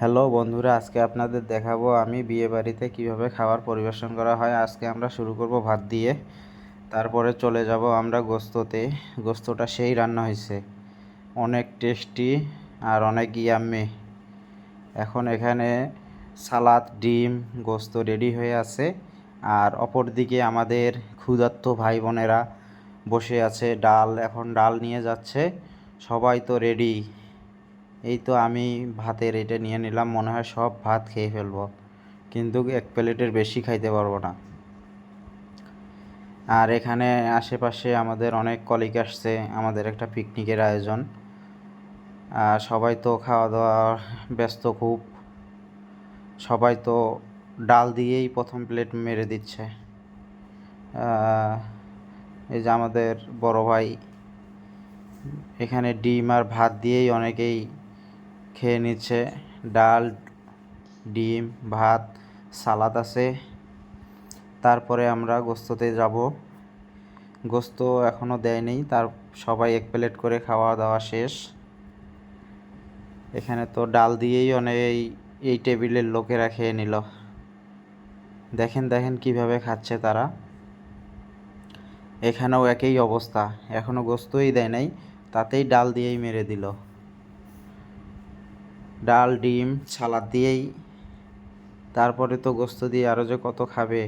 Hello বন্ধুরা, আজকে আপনাদের দেখাবো আমি বিয়ে বাড়িতে কীভাবে খাবার পরিবেশন করা হয়। আজকে আমরা শুরু করব ভাত দিয়ে। তারপরে চলে যাব আমরা গোস্ততে। গোস্তটা সেই রান্না হয়েছে। অনেক টেস্টি আর অনেক ইয়াম্মি এখন এখানে সালাদ, ডিম, গোস্ত রেডি হয়ে আছে। আর অপর দিকে আমাদের ক্ষুধার্ত ভাই বোনেরা বসে আছে, ডাল এখন ডাল নিয়ে যাচ্ছে। সবাই তো রেডি এই তো আমি ভাতের এটা নিয়ে নিলাম, মনে হয় সব ভাত খেয়ে ফেলব। কিন্তু এক প্লেটের বেশি খাইতে পারব না। আর এখানে আশেপাশে আমাদের অনেক কলিগ আসছে, আমাদের একটা পিকনিকের আয়োজন। আর সবাই তো খাওয়া দাওয়া ব্যস্ত খুব। সবাই তো ডাল দিয়েই প্রথম প্লেট মেরে দিচ্ছে। এই যে আমাদের বড় ভাই, এখানে ডিম আর ভাত দিয়েই অনেকেই খেয়ে নিচ্ছে। ডাল, ডিম, ভাত, সালাদ আছে। তারপরে আমরা গোস্ততে যাব। গোস্ত এখনও দেয়নি। তার সবাই এক প্লেট করে খাওয়া দাওয়া শেষ। এখানে তো ডাল দিয়েই অনেক এই- টেবিলের লোকেরা খেয়ে নিল। দেখেন দেখেন কীভাবে খাচ্ছে তারা। এখানেও একই অবস্থা। এখনও গোস্তই দেয় নাই। তাতেই ডাল দিয়েই মেরে দিল। ডাল ডিম সালাদ দিয়েই। তারপরে তো গোস্ত দিয়ে আরও যে কত খাবে।